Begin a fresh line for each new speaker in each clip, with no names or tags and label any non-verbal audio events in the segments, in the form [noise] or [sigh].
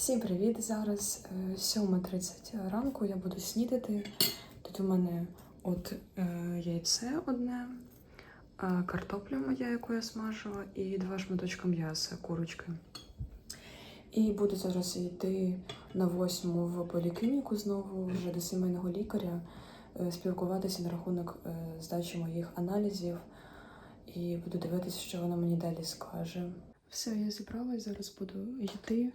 Всім привіт! Зараз е, 7.30 ранку я буду снідати. Тут у мене от е, яйце одне, е, картопля моя, яку я смажила, і два шматочка м'яса, курочки. І буду зараз йти на восьму в поліклініку знову вже до сімейного лікаря, е, спілкуватися на рахунок е, здачі моїх аналізів і буду дивитися, що вона мені далі скаже. Все, я зібралась, зараз буду йти.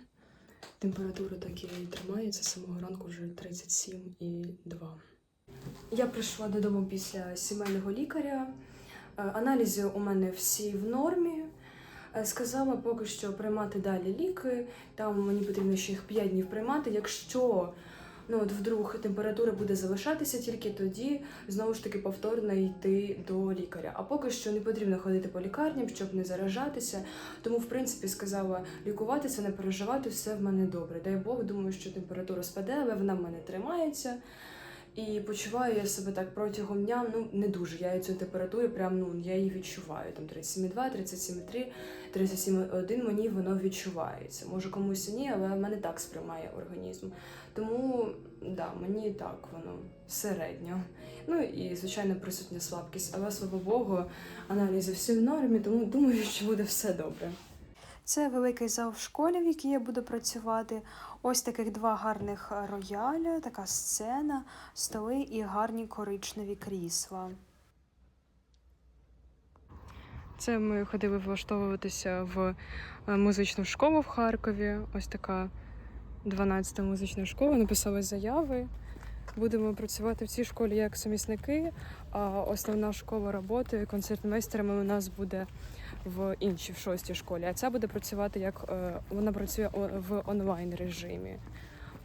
Температура так і тримається з самого ранку вже 37,2. Я прийшла додому після сімейного лікаря. Е, Аналізи у мене всі в нормі. Е, Сказала поки що приймати далі ліки. Там мені потрібно ще їх 5 днів приймати. Якщо ну, от вдруг температура буде залишатися, тільки тоді знову ж таки повторно йти до лікаря. А поки що не потрібно ходити по лікарням, щоб не заражатися. Тому, в принципі, сказала лікуватися, не переживати, все в мене добре. Дай Бог, думаю, що температура спаде, але вона в мене тримається. І почуваю я себе так протягом дня, ну не дуже. Я цю температуру прям ну я її відчуваю. Там 37,2, 37,3, 37,1 мені воно відчувається. Може комусь і ні, але в мене так сприймає організм. Тому да, мені так воно середньо. Ну і звичайно присутня слабкість, але слава Богу, аналізи всі в нормі, тому думаю, що буде все добре. Це великий зал в школі, в якій я буду працювати. Ось таких два гарних рояля, така сцена, столи і гарні коричневі крісла. Це ми ходили влаштовуватися в е, музичну школу в Харкові. Ось така 12-та музична школа. Написали заяви. Будемо працювати в цій школі як сумісники, а основна школа роботи концертмейстерами у нас буде в іншій, в шостій школі. А ця буде працювати як е, вона працює в онлайн режимі.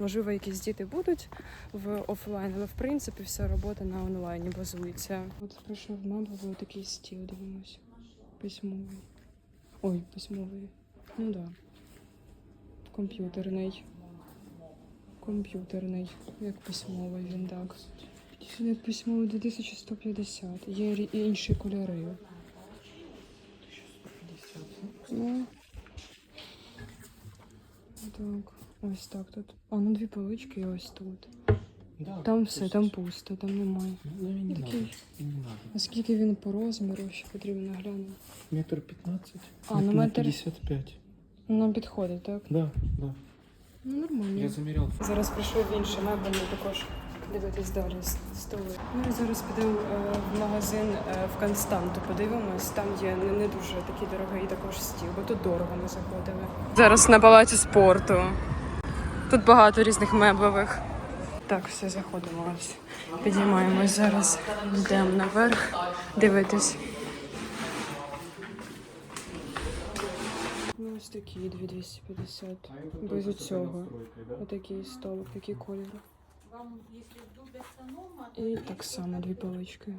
Можливо, якісь діти будуть в офлайн, але в принципі вся робота на онлайні базується. От прийшов мабуть такий стіл, дивимось. Письмовий. Ой, письмовий. Ну да. Комп'ютерний. Комп'ютерний, як письмовий він так. Сюди письмовий 2150. Є інші кольори. Ну. Так, ось так тут. А, ну дві полички і ось тут.
Да,
Там все, там пусто, там немає.
Ну, не
Такий.
надо, не надо.
Наскільки він по розміру, ще потрібно глянути.
Метр пятнадцать.
А,
на-
ну метр-
55.
Ну, Нам підходить, так?
Да, да.
Ну, нормально.
Я замерял.
Зараз прийшов в інший мебельний також дивитись далі столи. Ну і зараз підемо в магазин е, в Константу. Подивимось. Там є не, дуже такий дорогий також стіл, бо тут дорого ми заходили. Зараз на палаці спорту. Тут багато різних меблевих. Так, все заходимо. Ось. Підіймаємось зараз. Йдемо наверх дивитись. Ну, ось такі 2250. Без цього. Отакий столик, такий колір. І так само дві полички.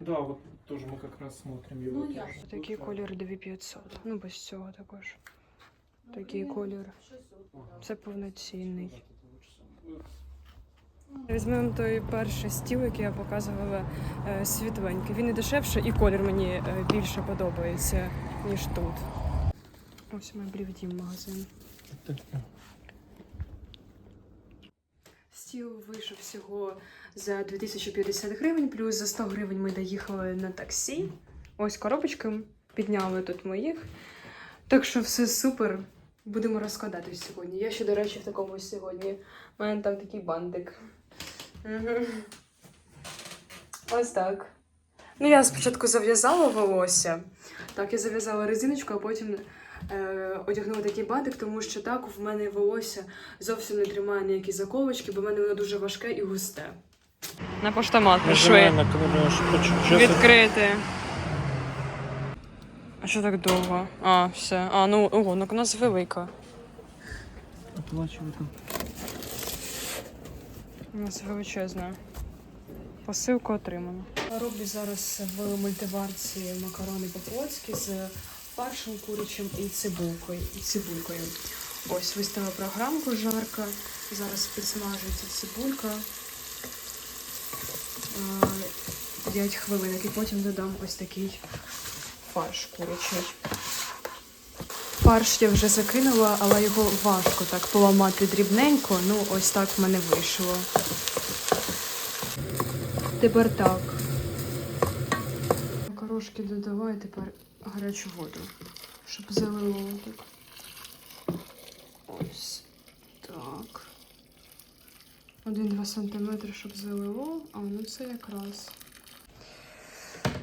Да, вот тоже мы как раз смотрим его. тоже.
Такий колір 2500. Ну, без цього також. Такий колір. Це повноцінний. Візьмемо той перший стіл, який я показувала е, світленький. Він і дешевше, і колір мені е, більше подобається, ніж тут. Ось меблів дім магазин.
Так.
Стіл вийшов всього за 2050 гривень, плюс за 100 гривень ми доїхали на таксі. Ось коробочки підняли тут моїх. Так що все супер. Будемо розкладатись сьогодні. Я ще, до речі, в такому сьогодні. У мене там такий бантик. Мгм. Ось так. Ну, я спочатку зав'язала волосся. Так, я зав'язала резиночку, а потім одягнула такий бантик, тому що так в мене волосся зовсім не тримає ніякі заколочки, бо в мене воно дуже важке і густе. На поштомат.
Сейчас
Відкрити. А що так довго? А, все. А, ну ого, ну у нас велика.
оплачиваю там.
У нас величезна. Посилка отримана. Роблю зараз в мультиварці макарони по-флотськи з фаршем курячим і цибулкою. І цибулькою. Ось виставила програмку жарка. Зараз підсмажується цибулька. 5 хвилин, і потім додам ось такий фарш курячий. Фарш я вже закинула, але його важко так поламати дрібненько. Ну, ось так в мене вийшло. Тепер так. Макарошки додавай тепер гарячу воду, щоб залило так. Ось так. Один-два сантиметри, щоб залило, а ну це якраз.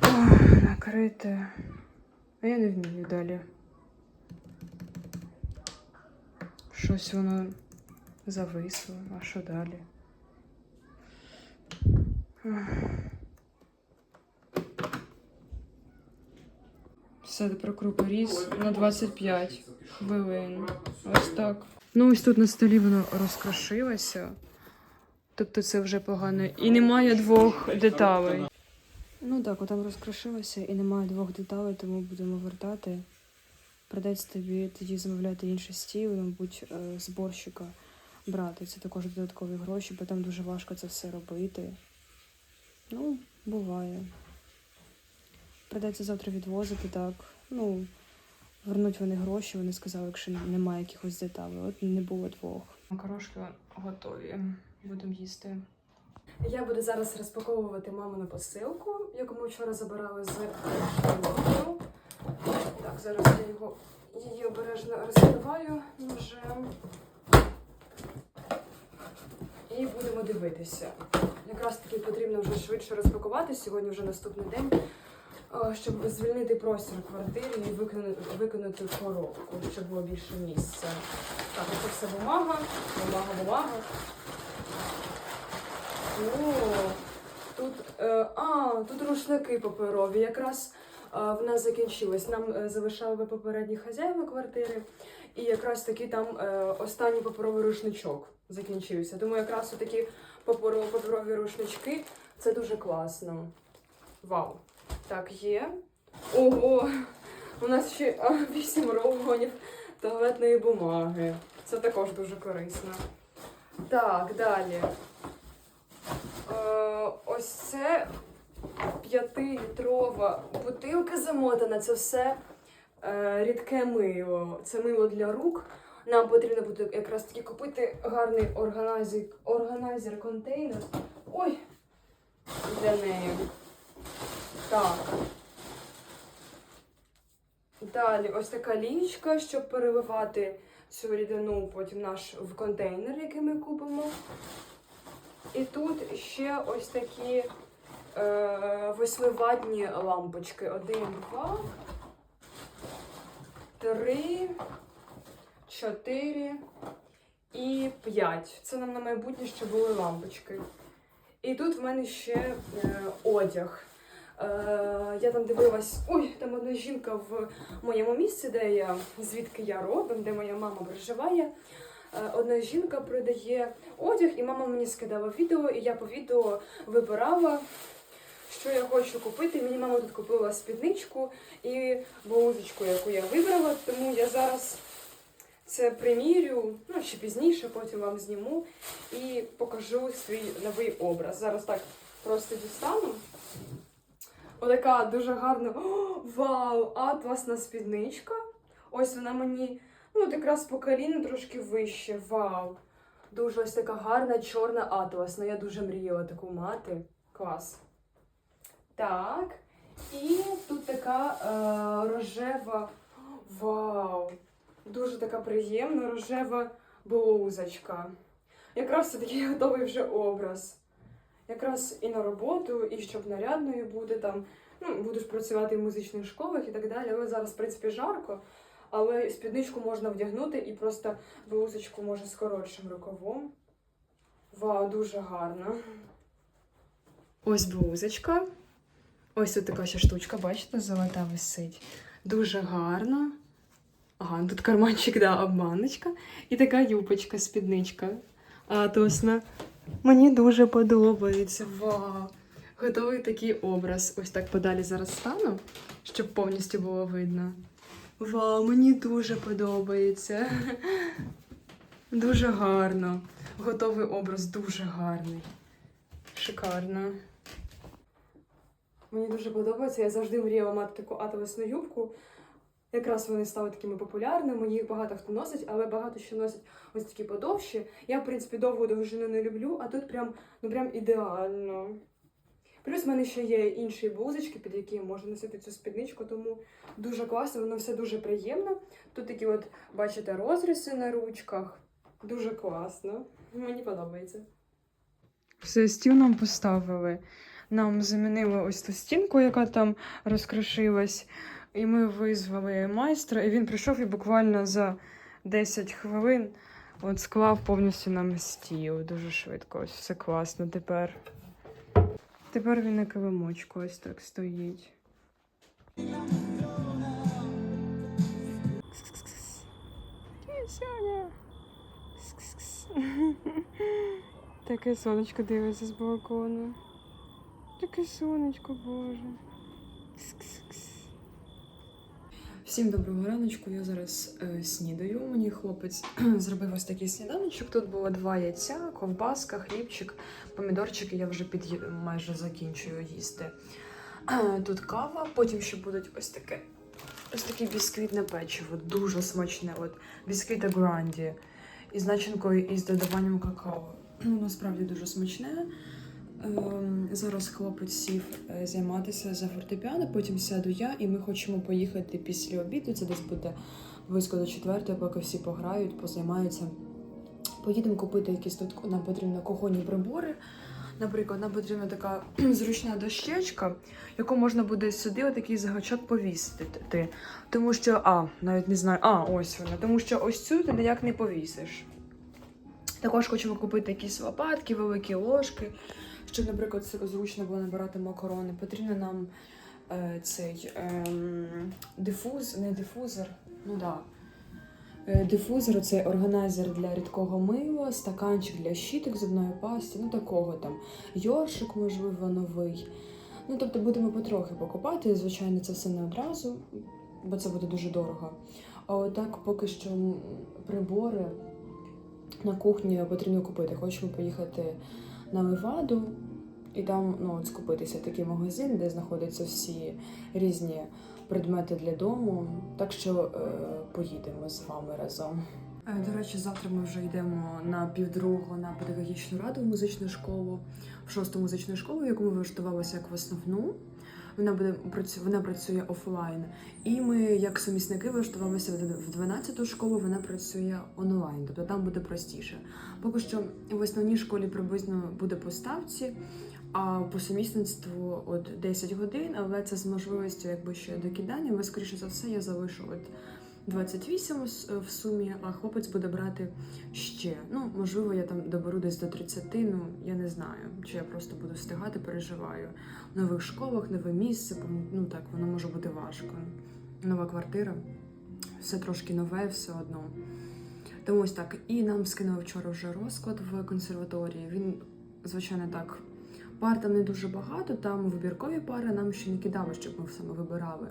Ох, накрити. А я не вмію далі. Щось воно зависло, а що далі? Ох. Все, про крупоріз на 25 хвилин. Ось так. Ну, ось тут на столі воно розкрошилося. Тобто це вже погано. І немає двох деталей. Ну так, там розкрошилося і немає двох деталей, тому будемо вертати. Придеться тобі тоді замовляти інший стіл, мабуть, е, зборщика брати. Це також додаткові гроші, бо там дуже важко це все робити. Ну, буває. Придеться завтра відвозити, так. Ну, вернуть вони гроші, вони сказали, якщо немає якихось деталей. От не було двох. Макарошки готові. Будемо їсти. Я буду зараз розпаковувати мамину посилку, яку ми вчора забирали з Шарлотою. Так, зараз я його її обережно розкриваю ножем. І будемо дивитися. Якраз таки потрібно вже швидше розпакувати. Сьогодні вже наступний день, щоб звільнити простір в квартирі і викинути, викинути коробку, щоб було більше місця. Так, це все бумага, бумага, бумага. О, тут, е, а, тут рушники паперові. Якраз е, в нас закінчилось. Нам е, залишали попередні хазяїви квартири, і якраз таки там е, останній паперовий рушничок закінчився. Тому якраз такі паперові рушнички це дуже класно. Вау! Так, є. Ого! У нас ще а, вісім рулонів туалетної бумаги. Це також дуже корисно. Так, далі. Е, ось це п'ятилітрова бутилка замотана. Це все е, рідке мило. Це мило для рук. Нам потрібно буде якраз таки купити гарний органайзер, органайзер. Ой! Для неї. Так. Далі ось така лічка, щоб переливати цю рідину потім наш в контейнер, який ми купимо. І тут ще ось такі е, восьмиватні лампочки. Один, два, три, чотири і п'ять. Це нам на майбутнє ще були лампочки. І тут в мене ще е, одяг. Е, я там дивилась, ой, там одна жінка в моєму місці, де я, звідки я родом, де моя мама проживає. Е, Одна жінка продає одяг, і мама мені скидала відео, і я по відео вибирала, що я хочу купити. Мені мама тут купила спідничку і блузочку, яку я вибрала, тому я зараз це примірю, ну ще пізніше, потім вам зніму і покажу свій новий образ. Зараз так просто дістану. Отака дуже гарна. Вау! Атласна спідничка. Ось вона мені, ну, якраз по коліну трошки вище. Вау! Дуже ось така гарна чорна атласна. Я дуже мріяла таку мати. Клас. Так. І тут така е, рожева. Вау! Дуже така приємна рожева блузочка. Якраз це такий готовий вже образ. Якраз і на роботу, і щоб нарядною буде там. Ну, будеш працювати в музичних школах і так далі. Але зараз, в принципі, жарко. Але спідничку можна вдягнути і просто блузочку може з коротшим рукавом. Вау, дуже гарно. Ось блузочка. Ось тут така ще штучка, бачите, золота висить. Дуже гарно. Ага, тут карманчик, да, обманочка. І така юбочка, спідничка. Атосна. Мені дуже подобається. Вау! Готовий такий образ. Ось так подалі зараз стану, щоб повністю було видно. Вау, мені дуже подобається. Дуже гарно. Готовий образ дуже гарний. Шикарно. Мені дуже подобається. Я завжди мріяла мати таку атласну юбку.
Якраз вони стали такими популярними, їх багато хто носить, але багато що носять ось такі подовші. Я, в принципі, довгу довжину не люблю, а тут прям, ну прям ідеально. Плюс в мене ще є інші блузочки, під які можу носити цю спідничку, тому дуже класно, воно все дуже приємно. Тут такі от, бачите, розриси на ручках. Дуже класно. Мені подобається.
Все, стіл нам поставили. Нам замінили ось ту стінку, яка там розкрошилась. І ми визвали майстра, і він прийшов і буквально за 10 хвилин от склав повністю нам стіл. Дуже швидко. Ось все класно тепер. Тепер він на килимочку ось так стоїть. Таке сонечко дивиться з балкону. Таке сонечко, боже. Всім доброго раночку. Я зараз е, снідаю. Мені хлопець [clears throat] зробив ось такий сніданочок. Тут було два яйця, ковбаска, хлібчик, помідорчики. Я вже під майже закінчую їсти. [clears throat] Тут кава, потім ще будуть ось таке. Ось таке бісквітне печиво, дуже смачне. От бісквіта гранді із начинкою і з додаванням какао. Ну, насправді дуже смачне. Ем, зараз хлопець сів е, займатися за фортепіано, потім сяду я, і ми хочемо поїхати після обіду. Це десь буде близько до четвертої, поки всі пограють, позаймаються. Поїдемо купити якісь тут нам потрібні кухонні прибори. Наприклад, нам потрібна така [clears throat] зручна дощечка, яку можна буде сюди отакий загачок повісити. Тому що, а, навіть не знаю, а, ось вона. Тому що ось цю ти ніяк не повісиш. Також хочемо купити якісь лопатки, великі ложки, щоб, наприклад, зручно було набирати макарони. Потрібно нам е, цей ем, дифуз, не дифузор, ну да. Е, це органайзер для рідкого мила, стаканчик для щіток зубної пасти, ну такого там. Йоршик, можливо, новий. Ну, тобто будемо потрохи покупати. Звичайно, це все не одразу, бо це буде дуже дорого. А отак поки що прибори на кухні потрібно купити. Хочемо поїхати на Леваду і там ну, от скупитися такий магазин, де знаходяться всі різні предмети для дому. Так що е, поїдемо з вами разом. Е, До речі, завтра ми вже йдемо на півдругу на педагогічну раду в музичну школу, в шосту музичну школу, яку ми влаштувалися як в основну. Вона буде вона працює офлайн. І ми, як сумісники, влаштувалися в 12-ту школу, вона працює онлайн, тобто там буде простіше. Поки що в основній школі приблизно буде по ставці, а по сумісництву от 10 годин, але це з можливістю якби ще докидання. Ви скоріше за все я залишу от 28 с- в сумі, а хлопець буде брати ще. Ну, можливо, я там доберу десь до 30, ну я не знаю. Чи я просто буду встигати, переживаю. В нових школах, нове місце, ну так, воно може бути важко. Нова квартира, все трошки нове, все одно. Тому ось так. І нам скинули вчора вже розклад в консерваторії. Він, звичайно, так. Пар там не дуже багато, там вибіркові пари нам ще не кидали, щоб ми саме вибирали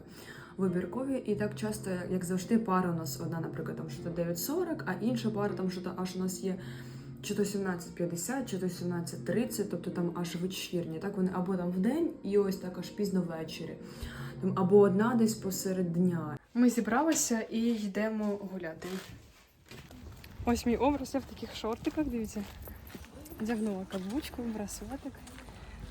вибіркові. І так часто, як завжди, пара у нас одна, наприклад, там що 9.40, а інша пара там що аж у нас є чи то 17.50, чи то 17.30, тобто там аж вечірні. Так вони або там вдень і ось так аж пізно ввечері. Там або одна десь посеред дня. Ми зібралися і йдемо гуляти. Ось мій образ я в таких шортиках, дивіться. Одягнула каблучку, браслетик.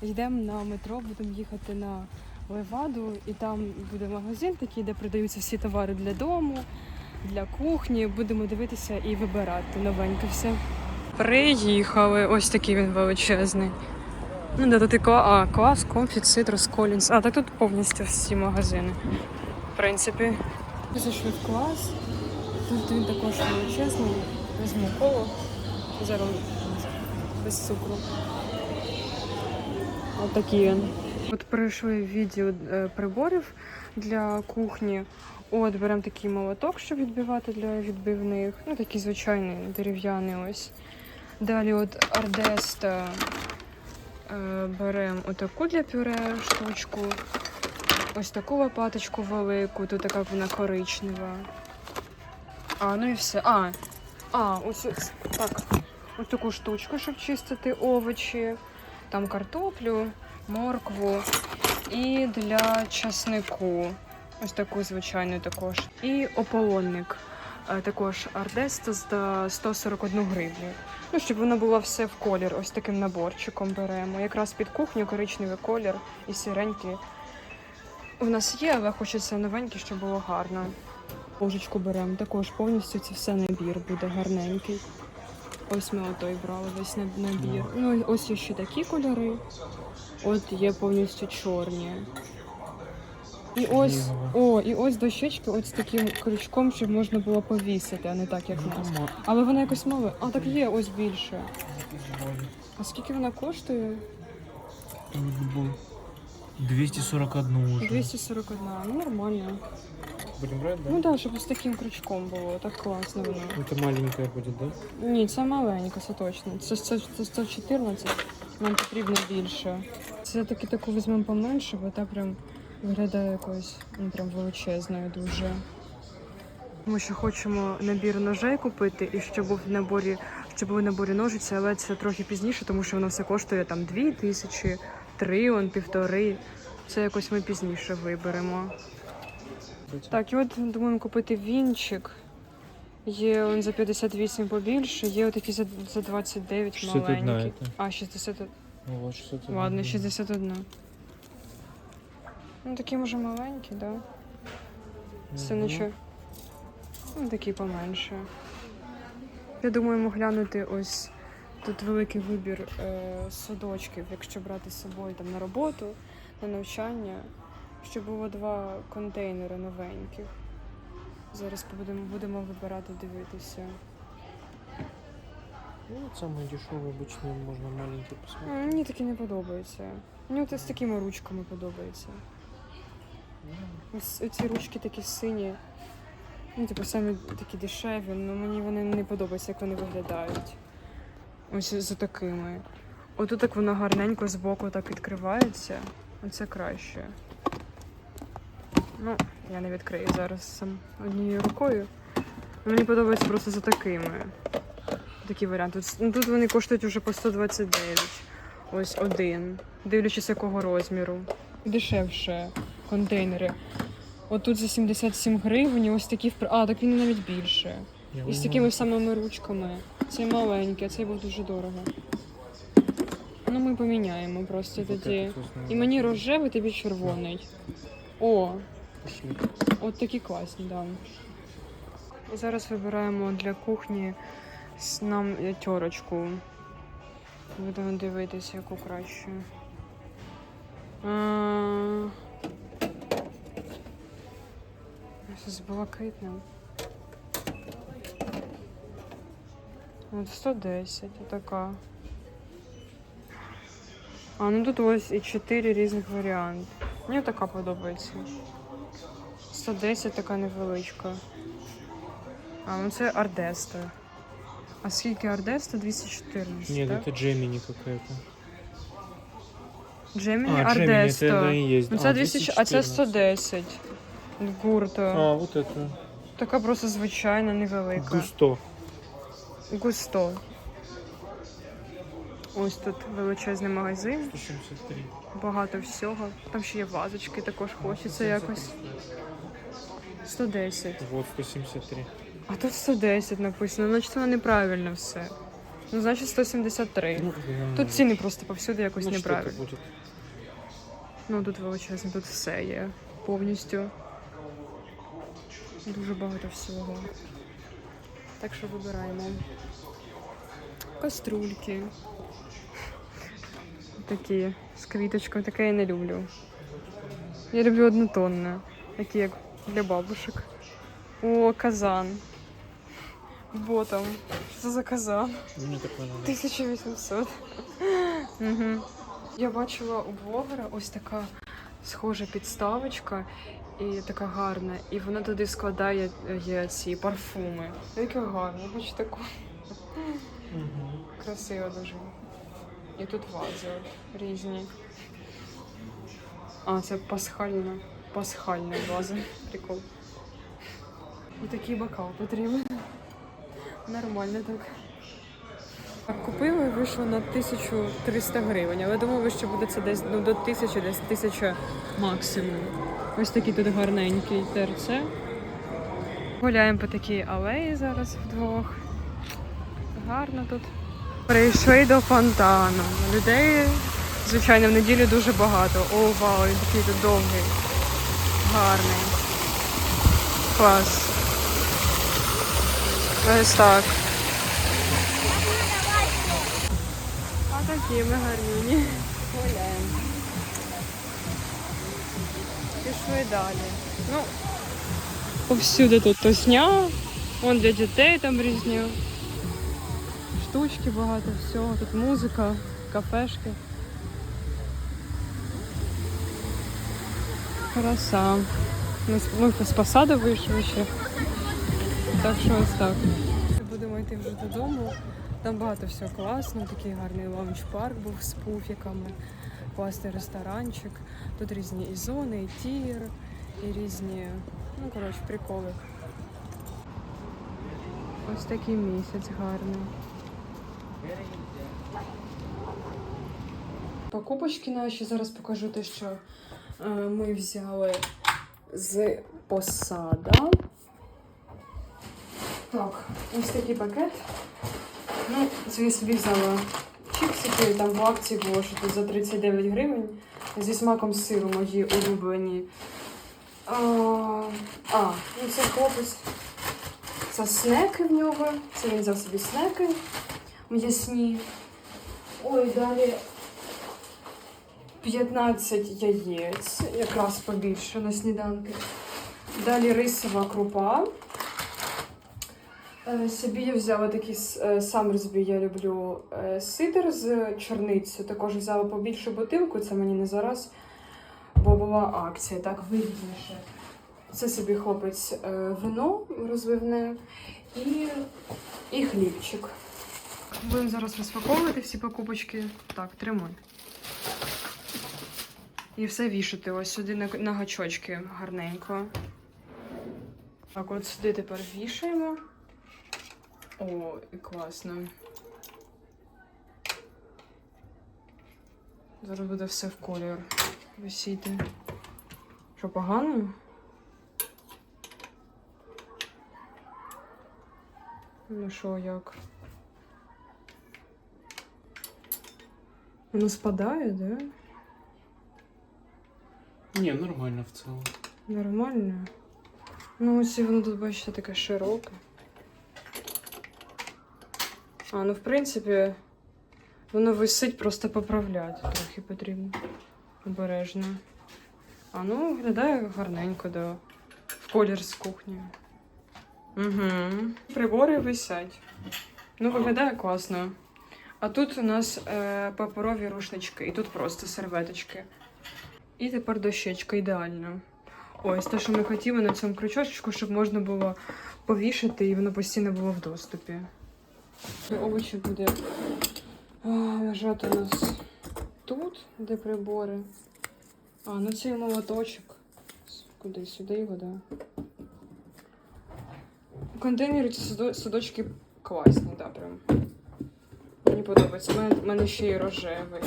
Йдемо на метро, будемо їхати на Леваду, і там буде магазин такий, де продаються всі товари для дому, для кухні. Будемо дивитися і вибирати новеньке все. Приїхали. Ось такий він величезний. Ну, да, тут і кла... а, клас, комфіт, цитрус, колінс. А, так тут повністю всі магазини. В принципі. Зайшли в клас. Тут він також величезний. Візьму коло. Зараз без цукру. Отакий він. От пройшли відділ е, приборів для кухні. От беремо такий молоток, щоб відбивати для відбивних. Ну, такий звичайний дерев'яний ось. Далі от Ардеста е, беремо отаку для пюре штучку. Ось таку лопаточку велику, тут така вона коричнева. А, ну і все. А, а, ось так. Ось таку штучку, щоб чистити овочі, там картоплю, моркву і для часнику. Ось таку звичайну також. І ополонник. е, Також Ардеста за 141 гривню. Ну, щоб воно було все в колір. Ось таким наборчиком беремо. Якраз під кухню коричневий колір і сіренький. У нас є, але хочеться новенький, щоб було гарно. Ложечку беремо. Також повністю це все набір буде гарненький. Ось ми отой брали весь наб- набір. Ну, ось ще такі кольори. От є повністю чорні. І ось, о, і ось дощечки ось з таким крючком, щоб можна було повісити, а не так, як в нас. Але вона якось мала. А так є, ось більше. А скільки вона коштує?
241 уже.
241. Ну нормально.
Будем брать, да?
Ну так, да, щоб з таким крючком було, так класно воно.
Это маленькая будет, да?
Ні, це маленька, це точно. Це, це, це 114, нам потрібно більше. Це таки таку візьмемо поменше, бо та прям виглядає якось ну, прям величезною дуже. Ми ще хочемо набір ножей купити, і щоб був в наборі, щоб були в наборі ножиці, але це трохи пізніше, тому що воно все коштує там дві тисячі, три, он півтори. Це якось ми пізніше виберемо. Так, і от думаємо купити вінчик. Є он за 58 побільше, є отакі за, за 29
61
маленькі.
это.
А, 61.
Ну вот 61.
Ладно, 61. Ну такі може маленькі, да? Це
Мгм.
нічого. Ну, такі поменше. Я думаю, глянути ось тут великий вибір е, садочків, якщо брати з собою там на роботу, на навчання, щоб було два контейнери новеньких. Зараз будемо, будемо вибирати, дивитися.
Ну, вот самые дешевые обычные можно маленькие
А,
посмотреть.
Мені такі не подобаються. Мені от з такими ручками подобається. Ось ці ручки такі сині. Ну, типу, самі такі дешеві, але мені вони не подобаються, як вони виглядають. Ось за такими. Отут так воно гарненько збоку так відкривається. Оце краще. Ну, я не відкрию зараз сам однією рукою. Мені подобається просто за такими. Такий варіант. Тут, ну, тут вони коштують вже по 129. Ось один. Дивлячись, якого розміру. Дешевше контейнери. Отут за 77 гривень, ось такі в... А, так він навіть більше. І з такими самими ручками. Цей маленький, а цей був дуже дорого. Ну, ми поміняємо просто тоді. І мені рожевий, тобі червоний. О. от такі класні, да. Зараз вибираємо для кухні нам тьорочку. Будемо дивитися, яку краще. З блакитним. От 110, така. А, ну тут ось і 4 різних варіанти. Мені така подобається. 110 така невеличка. А, ну це Ардеста. А скільки Ардеста? 214,
Нет,
так?
это Джемини какая-то.
Джеміні
А, Джемини, это,
Ардесто.
это и есть.
Ну це
А,
200, а це
214.
110. Гурто.
А, вот это.
Така просто звичайна, невелика.
Густо.
Густо. Ось тут величезний магазин,
173.
багато всього. Там ще є вазочки, також хочеться якось. 110.
Вот 173.
А тут 110 написано, значить воно неправильно все. Ну, значить 173.
Ну,
Тут ціни просто повсюди якось
ну,
неправильно.
будет.
Ну тут величезно, тут все є повністю. Дуже багато всього. Так що вибираємо. Каструльки. Такі з квіточкою, таке я не люблю. Я люблю однотонне, такі як для бабушек. О, казан. Ботом. Що це за казан?
Мне такое надо.
1800. Угу. Я бачила у блогера ось така схожа підставочка і така гарна. І вона туди складає е, є ці парфуми. Яка гарна, я хочу таку.
Мгм.
Красиво дуже. І тут вази різні. А, це пасхальна. Пасхальна ваза. Прикол. І такий бокал потрібен. Нормально так. І вийшло на 1300 гривень, але думала, що буде це десь ну, до 1000, десь 1000 максимум. Ось такий тут гарненький ТРЦ. Гуляємо по такій алеї зараз вдвох. Гарно тут. Прийшли до фонтану. Людей, звичайно, в неділю дуже багато. О, вау, він такий тут довгий. Гарний. Клас. Ось так. А такі ми гарні. Гуляємо. Пішли далі. Ну, повсюди тут тосня. Вон для дітей там різні штучки багато всього. Тут музика, кафешки. Краса. Ми, з- посади вийшли ще. Так що ось так. Будемо йти вже додому. Там багато всього класно, такий гарний лаунч-парк був з пуфіками, класний ресторанчик. Тут різні і зони, і тір, і різні, ну коротше, приколи. Ось такий місяць гарний. Покупочки наші зараз покажу те, що ми взяли з посада. Так, ось такий пакет. Ну, це я собі взяла чіпсики, там в акції було, що тут за 39 гривень. Зі смаком сиру мої улюблені. А, а ну це хлопець. Це снеки в нього. Це він взяв собі снеки м'ясні. Ой, далі 15 яєць, якраз побільше на сніданки. Далі рисова крупа. Е, Собі я взяла такий е, я люблю е, сидр з чорницею. Також взяла побільшу бутилку, це мені не зараз, бо була акція, так вигідніше. Це собі хлопець вино розливне і, і хлібчик. Будемо зараз розпаковувати всі покупочки. Так, тримай. І все вішати ось сюди на, на гачочки гарненько. Так, от сюди тепер вішаємо. О, і класно. Зараз буде все в колір висіти. Що, погано? Ну що, як? Воно спадає, да?
Не, нормально в целом.
Нормально. Ну, ось воно тут, бачите, таке широке. А, ну, в принципі, воно висить, просто поправляти трохи потрібно. Обережно. А ну, виглядає гарненько, да. В колір з кухні. Угу. Прибори висять. Ну, виглядає класно. А тут у нас е, паперові рушнички, і тут просто серветочки. І тепер дощечка ідеально. Ось те, що ми хотіли на цьому крючочку, щоб можна було повішати і воно постійно було в доступі. Овочі буде лежати у нас тут, де прибори. А, ну цей молоточок. Куди? Сюди його, да. У контейнері ці садо- садочки класні, да, прям. Мені подобається. У мене, мене ще й рожевий.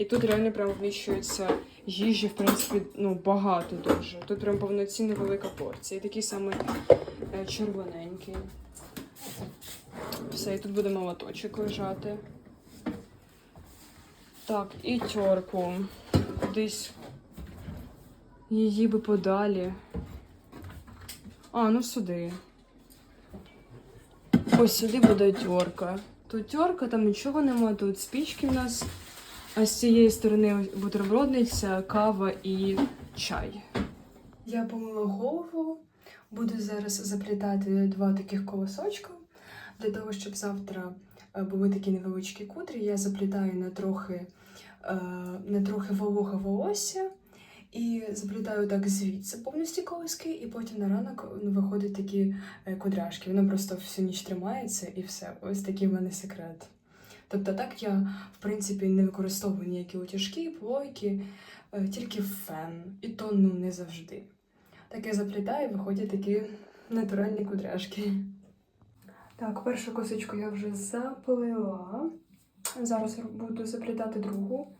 І тут реально прям вміщується їжі, в принципі, ну, багато дуже. Тут прям повноцінна велика порція. І такий самий е, червоненький. Все, і тут буде молоточок лежати. Так, і тьорку. Кудись її би подалі. А, ну сюди. Ось сюди буде тьорка. Тут тьорка, там нічого нема, тут спічки в нас. А з цієї сторони бутербродниця, кава і чай. Я помила голову. Буду зараз заплітати два таких колосочка. Для того, щоб завтра е, були такі невеличкі кудрі, я заплітаю на трохи, е, на трохи вологе волосся. І заплітаю так звідси повністю колоски, і потім на ранок виходять такі е, кудряшки. Воно просто всю ніч тримається і все. Ось такий в мене секрет. Тобто так я, в принципі, не використовую ніякі утяжки, плойки, е, тільки фен. І то ну не завжди. Так я заплітаю, виходять такі натуральні кудряшки. Так, першу косичку я вже заплела. Зараз буду заплітати другу.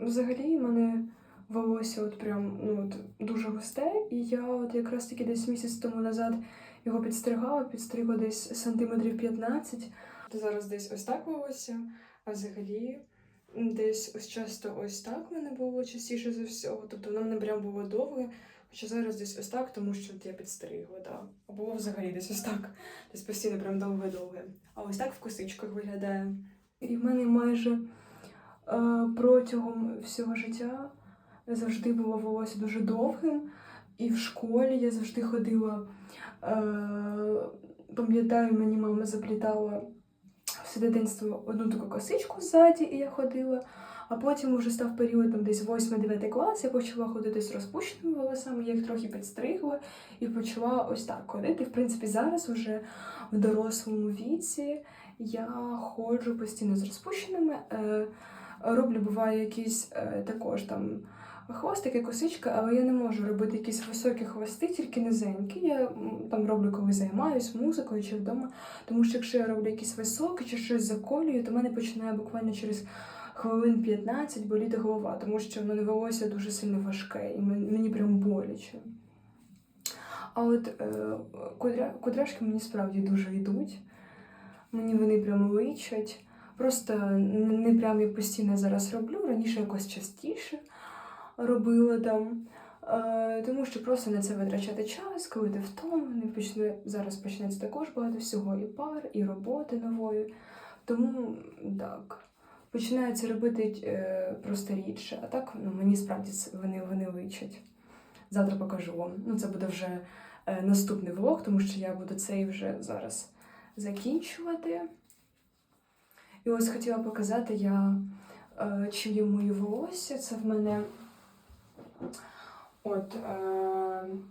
Взагалі, в мене волосся от прям ну, от, дуже густе. І я от якраз таки десь місяць тому назад його підстригала, підстригла десь сантиметрів 15. Зараз десь ось так волосся, а взагалі десь ось часто ось так в мене було частіше за всього. Тобто воно не прям було довге. Хоча зараз десь ось так, тому що я підстригла, да. А було взагалі десь ось так. Десь постійно прям довге-довге. А ось так в косичках виглядає. І в мене майже е, протягом всього життя завжди було волосся дуже довгим. І в школі я завжди ходила. Е, пам'ятаю, мені мама заплітала все дитинство одну таку косичку ззаді, і я ходила. А потім вже став період там десь 8-9 клас, я почала ходити з розпущеними волосами, я їх трохи підстригла і почала ось так ходити. В принципі, зараз уже в дорослому віці я ходжу постійно з розпущеними. Е, роблю, буває, якісь е, також там хвостики, косички, але я не можу робити якісь високі хвости, тільки низенькі. Я там роблю, коли займаюсь музикою чи вдома. Тому що якщо я роблю якісь високі чи щось заколюю, то мене починає буквально через хвилин 15 боліти голова, тому що в мене волосся дуже сильно важке і мені прям боляче. А от е, кудря, кудряшки мені справді дуже йдуть. Мені вони прям личать. Просто не прям я постійно зараз роблю, раніше якось частіше робила там. Е, тому що просто на це витрачати час, коли ти втомлений, почне, зараз почнеться також багато всього, і пар, і роботи нової. Тому так, починаються робити е, просто рідше. А так ну, мені справді вони, вони личать. Завтра покажу вам. Ну, це буде вже е, наступний влог, тому що я буду цей вже зараз закінчувати. І ось хотіла показати я, чим я волосся. Це в мене от е,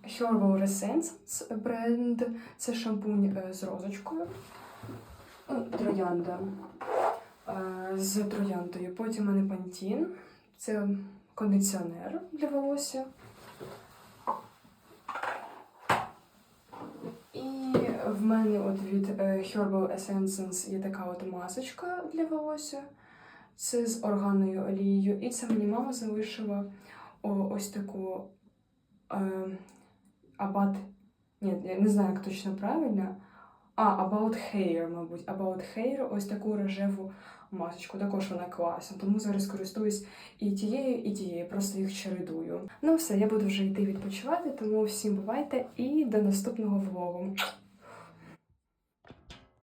Herbal Renaissance бренд. Це шампунь е, з розочкою. Ну, Троянда. Е, з трояндою. Потім у мене Pantene. Це кондиціонер для волосся. І в мене от від е, Herbal Essence є така от масочка для волосся. Це з органною олією. І це мені мама залишила ось таку е, абат. Ні, я не знаю, як точно правильно. А, About Hair, мабуть. About Hair, ось таку рожеву масочку. Також вона класна. Тому зараз користуюсь і тією, і тією, просто їх чередую. Ну все, я буду вже йти відпочивати, тому всім бувайте і до наступного влогу.